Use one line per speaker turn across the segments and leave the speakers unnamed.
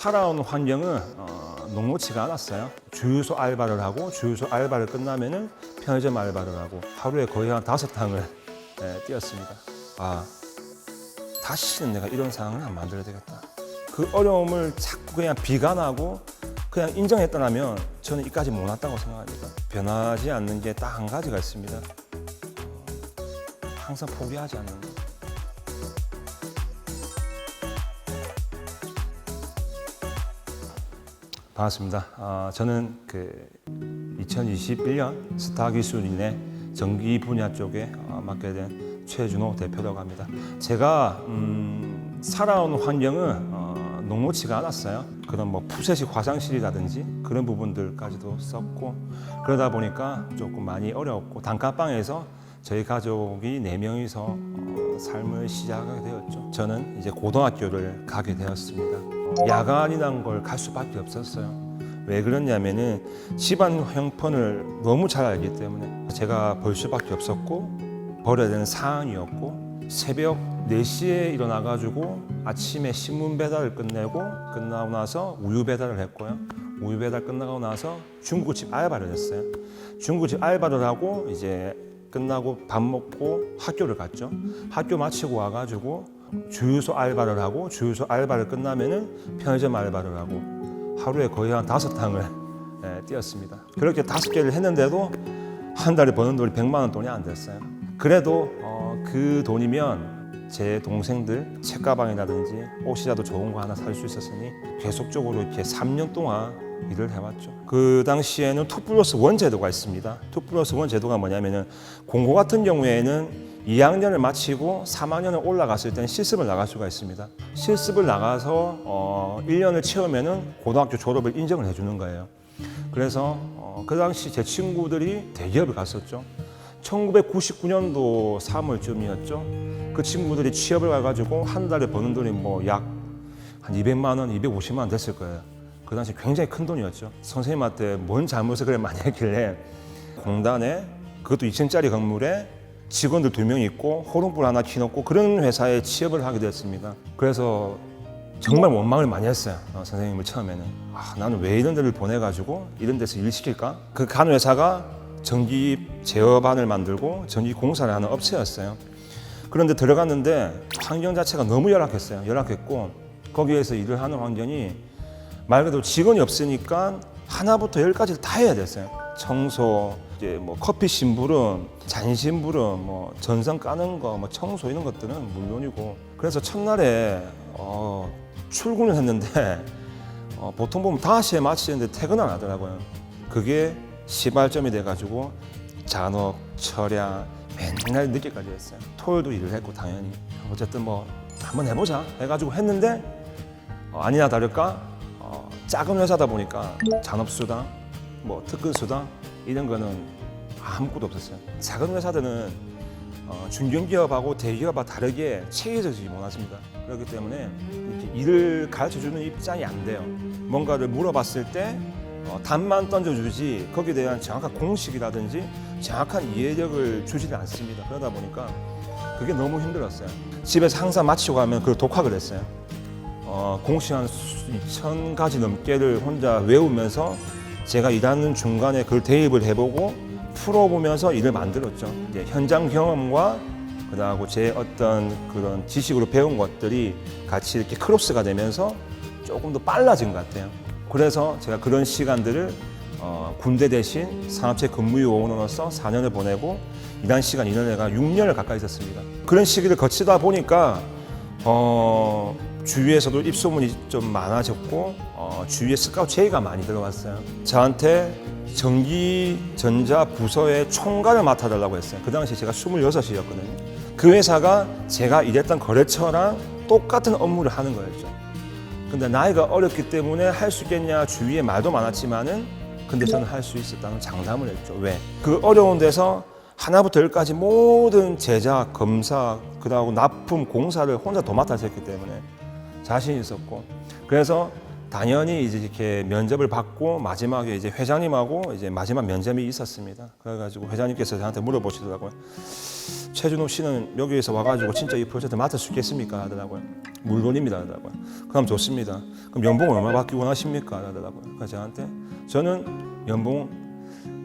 살아온 환경은 어, 녹록치가 않았어요. 주유소 알바를 하고 주유소 알바를 끝나면은 편의점 알바를 하고 하루에 거의 한 다섯 탕을 예, 뛰었습니다. 아 다시는 내가 이런 상황을 안 만들어야 되겠다. 그 어려움을 자꾸 그냥 비관하고 그냥 인정했다면 저는 이까지 못 왔다고 생각합니다. 변하지 않는 게 딱 한 가지가 있습니다. 어, 항상 포기하지 않는 것. 반갑습니다. 아, 저는 그 2021년 스타 기술인의 전기 분야 쪽에 어, 맡게 된 최준호 대표라고 합니다. 제가 음, 살아온 환경은 어, 녹록치가 않았어요. 그런 뭐 푸세식 화장실이라든지 그런 부분들까지도 썼고 그러다 보니까 조금 많이 어려웠고 단칸방에서 저희 가족이 네 명이서 어, 삶을 시작하게 되었죠. 저는 이제 고등학교를 가게 되었습니다. 어, 야간이란 걸갈 수밖에 없었어요. 왜 그러냐면은 집안 형편을 너무 잘 알기 때문에 제가 벌 수밖에 없었고 벌어야 되는 상황이었고 새벽 4시에 일어나 가지고 아침에 신문 배달을 끝내고 끝나고 나서 우유 배달을 했고요. 우유 배달 끝나고 나서 중국집 알바를 했어요. 중국집 알바를 하고 이제 끝나고 밥 먹고 학교를 갔죠. 학교 마치고 와가지고 주유소 알바를 하고 주유소 알바를 끝나면은 편의점 알바를 하고 하루에 거의 한 다섯 탕을 예, 뛰었습니다. 그렇게 다섯 개를 했는데도 한 달에 버는 돈이 100만 원 돈이 안 됐어요. 그래도 어, 그 돈이면 제 동생들 책가방이라든지 옷이라도 좋은 거 하나 살 수 있었으니 계속적으로 이렇게 3년 동안 일을 해왔죠. 그 당시에는 투 플러스 원 제도가 있습니다. 투 플러스 원 제도가 뭐냐면은 공고 같은 경우에는 2학년을 마치고 3학년을 올라갔을 때는 실습을 나갈 수가 있습니다. 실습을 나가서 어, 1년을 채우면은 고등학교 졸업을 인정을 해주는 거예요. 그래서 어, 그 당시 제 친구들이 대기업을 갔었죠. 1999년도 3월쯤이었죠. 그 친구들이 취업을 가가지고 한 달에 버는 돈이 뭐 약 한 200만 원, 250만 원 됐을 거예요. 그 당시 굉장히 큰 돈이었죠. 선생님한테 뭔 잘못을 그래 많이 했길래 공단에 그것도 2층짜리 건물에 직원들 두 명 있고 호롱불 하나 켜놓고 그런 회사에 취업을 하게 됐습니다. 그래서 정말 원망을 많이 했어요. 어, 선생님을 처음에는 아, 나는 왜 이런 데를 보내가지고 이런 데서 일 시킬까? 그 간 회사가 전기 제어반을 만들고 전기 공사를 하는 업체였어요. 그런데 들어갔는데 환경 자체가 너무 열악했어요. 열악했고 거기에서 일을 하는 환경이 말 그대로 직원이 없으니까 하나부터 열까지 다 해야 됐어요. 청소, 이제 뭐 커피 심부름, 잔심부름, 뭐 전선 까는 거, 뭐 청소 이런 것들은 물론이고. 그래서 첫날에 어, 출근을 했는데 어, 보통 보면 5시에 마치는데 퇴근 안 하더라고요. 그게 시발점이 돼가지고 잔업, 철야 맨날 늦게까지 했어요. 토요일도 일을 했고 당연히 어쨌든 뭐 한번 해보자 해가지고 했는데 어, 아니나 다를까 어, 작은 회사다 보니까 잔업수당, 뭐 특근수당 이런 거는 아무것도 없었어요. 작은 회사들은 어, 중견기업하고 대기업과 다르게 체계적이지 못하습니다. 그렇기 때문에 일을 가르쳐주는 입장이 안 돼요. 뭔가를 물어봤을 때 어, 답만 던져주지 거기에 대한 정확한 공식이라든지 정확한 이해력을 주지는 않습니다. 그러다 보니까 그게 너무 힘들었어요. 집에서 항상 마치고 가면 그걸 독학을 했어요. 어, 공식 한 2천 가지 넘게를 혼자 외우면서 제가 일하는 중간에 그걸 대입을 해보고 풀어보면서 일을 만들었죠. 이제 현장 경험과 그다음에 제 어떤 그런 지식으로 배운 것들이 같이 이렇게 크로스가 되면서 조금 더 빨라진 것 같아요. 그래서 제가 그런 시간들을 어, 군대 대신 산업체 근무 요원으로서 4년을 보내고 일한 시간 인원에가 6년을 가까이 있었습니다. 그런 시기를 거치다 보니까 어, 주위에서도 입소문이 좀 많아졌고 어, 주위에 스카우트 제의가 많이 들어왔어요. 저한테 전기 전자 부서의 총괄을 맡아달라고 했어요. 그 당시 제가 26이었거든요. 그 회사가 제가 일했던 거래처랑 똑같은 업무를 하는 거였죠. 근데 나이가 어렸기 때문에 할 수 있겠냐 주위에 말도 많았지만은 근데 저는 할 수 있었다는 장담을 했죠. 왜? 그 어려운 데서 하나부터 열까지 모든 제작, 검사, 그다음 납품, 공사를 혼자 도맡아서 했기 때문에 자신 있었고 그래서 당연히 이제 이렇게 면접을 받고 마지막에 이제 회장님하고 이제 마지막 면접이 있었습니다. 그래가지고 회장님께서 저한테 물어보시더라고요. 최준호 씨는 여기에서 와가지고 진짜 이 프로젝트 맡을 수 있겠습니까? 하더라고요. 물론입니다. 하더라고요. 그럼 좋습니다. 그럼 연봉 얼마 받기 원하십니까? 하더라고요. 그래서 저한테 저는 연봉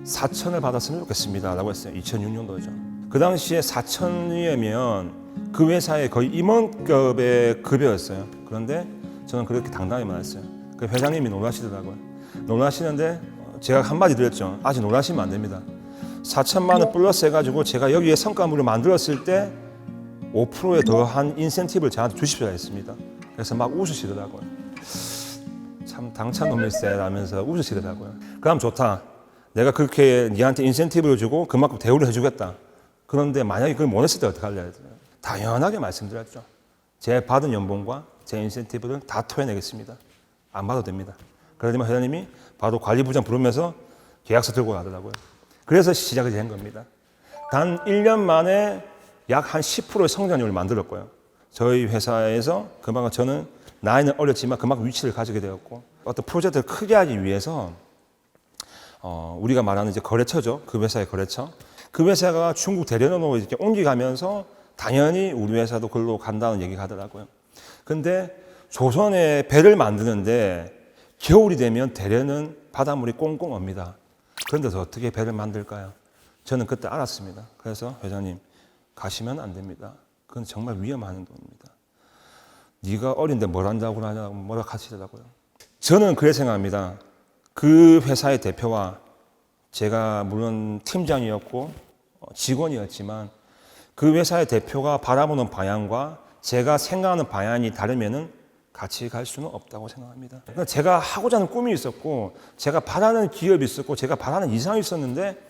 4천을 받았으면 좋겠습니다. 라고 했어요. 2006년도죠. 그 당시에 4천이면 그 회사의 거의 임원급의 급여였어요. 그런데 저는 그렇게 당당히 말했어요. 그 회장님이 놀라시더라고요. 놀라시는데 어, 제가 한마디 드렸죠. 아직 놀라시면 안 됩니다. 4천만 원 플러스 해가지고 제가 여기에 성과물을 만들었을 때 5%에 더한 인센티브를 저한테 주십시오 했습니다. 그래서 막 웃으시더라고요. 참 당찬 놈일세 라면서 웃으시더라고요. 그럼 좋다. 내가 그렇게 니한테 인센티브를 주고 그만큼 대우를 해주겠다. 그런데 만약에 그걸 못 했을 때 어떡할래? 당연하게 말씀드렸죠. 제 받은 연봉과 제 인센티브를 다 토해내겠습니다. 안 받아도 됩니다. 그러더니 회장님이 바로 관리부장 부르면서 계약서 들고 가더라고요. 그래서 시작이 된 겁니다. 단 1년 만에 약 한 10%의 성장률을 만들었고요. 저희 회사에서 그만큼 저는 나이는 어렸지만 그만큼 위치를 가지게 되었고 어떤 프로젝트를 크게 하기 위해서 어, 우리가 말하는 이제 거래처죠. 그 회사의 거래처. 그 회사가 중국 대련으로 이렇게 옮겨가면서 당연히 우리 회사도 글로 간다는 얘기가 하더라고요. 근데 조선에 배를 만드는데 겨울이 되면 대련은 바닷물이 꽁꽁 옵니다. 그런데서 어떻게 배를 만들까요? 저는 그때 알았습니다. 그래서 회장님 가시면 안 됩니다. 그건 정말 위험한 행동입니다. 네가 어린데 뭘 한다고 하냐고 뭐라 하시더라고요. 저는 그래 생각합니다. 그 회사의 대표와 제가 물론 팀장이었고 어, 직원이었지만 그 회사의 대표가 바라보는 방향과 제가 생각하는 방향이 다르면은 같이 갈 수는 없다고 생각합니다. 그러니까 제가 하고자 하는 꿈이 있었고 제가 바라는 기업이 있었고 제가 바라는 이상이 있었는데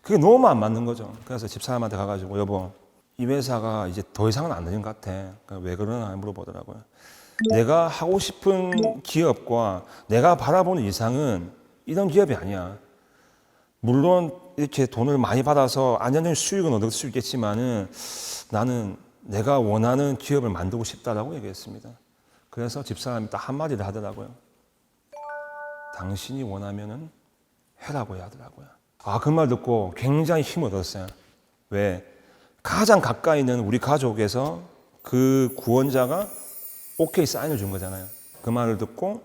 그게 너무 안 맞는 거죠. 그래서 집사람한테 가가지고 여보 이 회사가 이제 더 이상은 안 되는 것 같아. 그러니까 왜 그러나 물어보더라고요. 내가 하고 싶은 기업과 내가 바라보는 이상은 이런 기업이 아니야. 물론 이렇게 돈을 많이 받아서 안정적인 수익은 얻을 수 있겠지만은 나는 내가 원하는 기업을 만들고 싶다라고 얘기했습니다. 그래서 집사람이 딱 한마디를 하더라고요. 당신이 원하면은 해라고 하더라고요. 아, 그 말 듣고 굉장히 힘을 얻었어요. 왜? 가장 가까이 있는 우리 가족에서 그 구원자가 오케이 사인을 준 거잖아요. 그 말을 듣고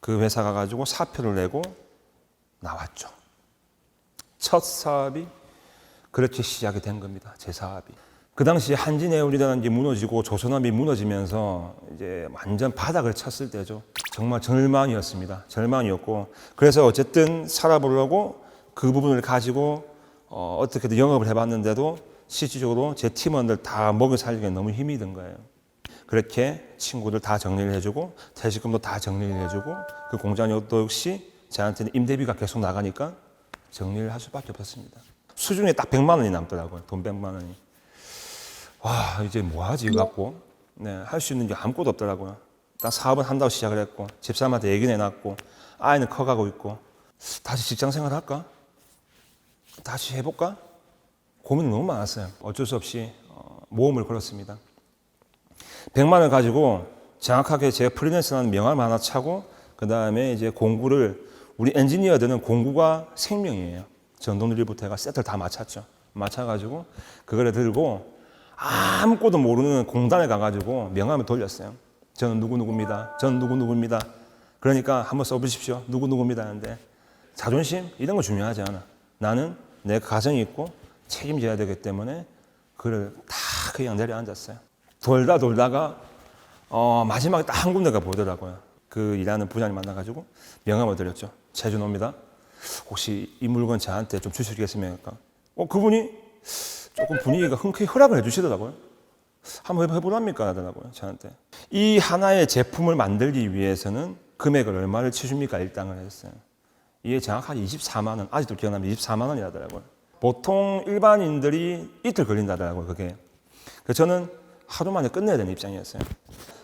그 회사 가가지고 사표를 내고 나왔죠. 첫 사업이 그렇게 시작이 된 겁니다. 제 사업이. 그 당시 한진해운이라는 게 무너지고 조선업이 무너지면서 이제 완전 바닥을 쳤을 때죠. 정말 절망이었습니다. 절망이었고 그래서 어쨌든 살아보려고 그 부분을 가지고 어, 어떻게든 영업을 해봤는데도 실질적으로 제 팀원들 다 먹여 살리기 너무 힘이 든 거예요. 그렇게 친구들 다 정리를 해주고 퇴직금도 다 정리를 해주고 그 공장도 역시 저한테는 임대비가 계속 나가니까 정리를 할 수밖에 없었습니다. 수중에 딱 100만 원이 남더라고요. 돈 100만 원이. 와 이제 뭐 하지 갖고 네, 할 수 있는 게 아무것도 없더라고요. 딱 사업은 한다고 시작을 했고 집사람한테 얘기 내놨고 아이는 커가고 있고 다시 직장 생활 할까? 다시 해볼까? 고민이 너무 많았어요. 어쩔 수 없이 어, 모험을 걸었습니다. 100만 원 가지고 정확하게 제가 프리랜서라는 명함을 하나 차고 그 다음에 이제 공구를 우리 엔지니어들은 공구가 생명이에요. 전동드릴부터 해가 세트를 다 맞췄죠. 맞춰가지고 그거를 들고 아무것도 모르는 공단에 가가지고 명함을 돌렸어요. 저는 누구누구입니다. 저는 누구누구입니다. 그러니까 한번 써보십시오. 누구누구입니다 하는데 자존심 이런 거 중요하지 않아. 나는 내 가정이 있고 책임져야 되기 때문에 그를 다 그냥 내려앉았어요. 돌다 돌다가 어, 마지막에 딱 한 군데가 보더라고요. 그 일하는 부장님 만나가지고 명함을 드렸죠. 최준호입니다. 혹시 이 물건 저한테 좀 주시겠습니까? 어, 그분이 조금 분위기가 흔쾌히 허락을 해주시더라고요. 한번 해보랍니까? 하더라고요, 저한테. 이 하나의 제품을 만들기 위해서는 금액을 얼마를 치줍니까? 일당을 했어요. 이게 정확하게 24만 원, 아직도 기억나면 24만 원이라더라고요. 보통 일반인들이 이틀 걸린다더라고요, 그게. 그래서 저는 하루 만에 끝내야 되는 입장이었어요.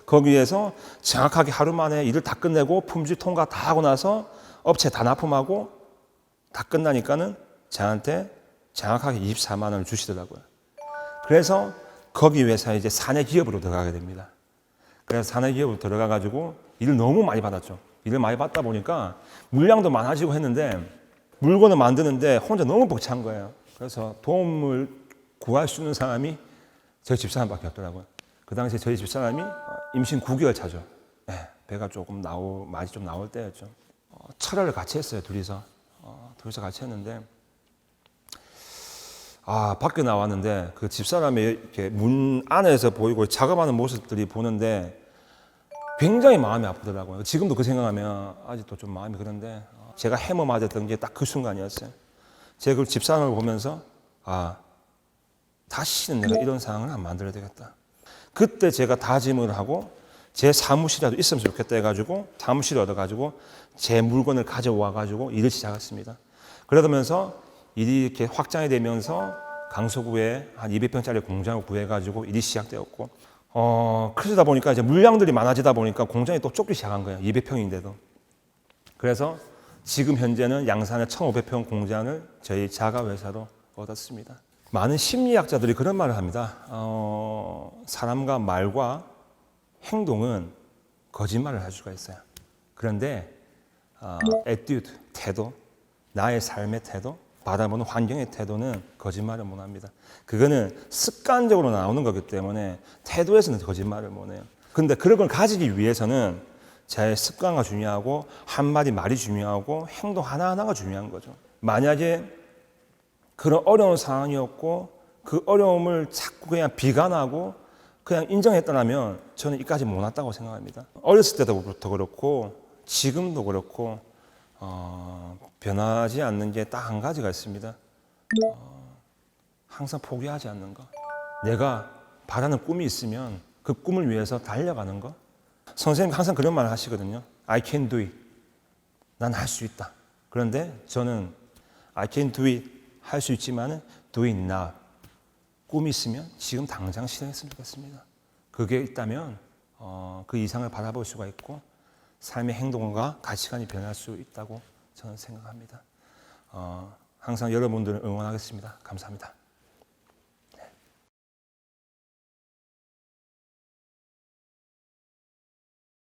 거기에서 정확하게 하루 만에 일을 다 끝내고 품질 통과 다 하고 나서 업체 다 납품하고 다 끝나니까는 저한테 정확하게 24만 원을 주시더라고요. 그래서 거기 회사에 이제 사내 기업으로 들어가게 됩니다. 그래서 사내 기업으로 들어가 가지고 일을 너무 많이 받았죠. 일을 많이 받다 보니까 물량도 많아지고 했는데 물건을 만드는데 혼자 너무 벅찬 거예요. 그래서 도움을 구할 수 있는 사람이 저희 집사람밖에 없더라고요. 그 당시에 저희 집사람이 어, 임신 9개월 차죠. 네, 배가 조금 나오 많이 좀 나올 때였죠. 어, 철학을 같이 했어요 둘이서 어, 둘이서 같이 했는데 아 밖에 나왔는데 그 집사람이 이렇게 문 안에서 보이고 작업하는 모습들이 보는데 굉장히 마음이 아프더라고요. 지금도 그 생각하면 아직도 좀 마음이 그런데 어, 제가 해머 맞았던 게 딱 그 순간이었어요. 제가 그 집사람을 보면서 아 다시는 내가 이런 상황을 안 만들어야 되겠다. 그때 제가 다짐을 하고 제 사무실이라도 있으면 좋겠다 해가지고 사무실을 얻어가지고 제 물건을 가져와 가지고 일을 시작했습니다. 그러면서 일 이 이렇게 확장이 되면서 강서구에 한 200평짜리 공장을 구해가지고 일이 시작되었고 어 그러다 보니까 이제 물량들이 많아지다 보니까 공장이 또 좁기 시작한 거예요. 200평인데도. 그래서 지금 현재는 양산에 1,500평 공장을 저희 자가 회사로 얻었습니다. 많은 심리학자들이 그런 말을 합니다. 어, 사람과 말과 행동은 거짓말을 할 수가 있어요. 그런데 어, attitude, 태도, 나의 삶의 태도, 바라보는 환경의 태도는 거짓말을 못 합니다. 그거는 습관적으로 나오는 거기 때문에 태도에서는 거짓말을 못 해요. 근데 그런 걸 가지기 위해서는 제 습관과 중요하고 한마디 말이 중요하고 행동 하나하나가 중요한 거죠. 만약에 그런 어려운 상황이었고 그 어려움을 자꾸 그냥 비관하고 그냥 인정했다면 저는 이까지 못 왔다고 생각합니다. 어렸을 때부터 그렇고 지금도 그렇고 어, 변하지 않는 게 딱 한 가지가 있습니다. 어, 항상 포기하지 않는 것. 내가 바라는 꿈이 있으면 그 꿈을 위해서 달려가는 것. 선생님 항상 그런 말을 하시거든요. I can do it. 난 할 수 있다. 그런데 저는 I can do it 할 수 있지만은 do it now. 꿈이 있으면 지금 당장 실행했으면 좋겠습니다. 그게 있다면 어, 그 이상을 바라볼 수가 있고 삶의 행동과 가치관이 변할 수 있다고 저는 생각합니다. 어, 항상 여러분들을 응원하겠습니다. 감사합니다.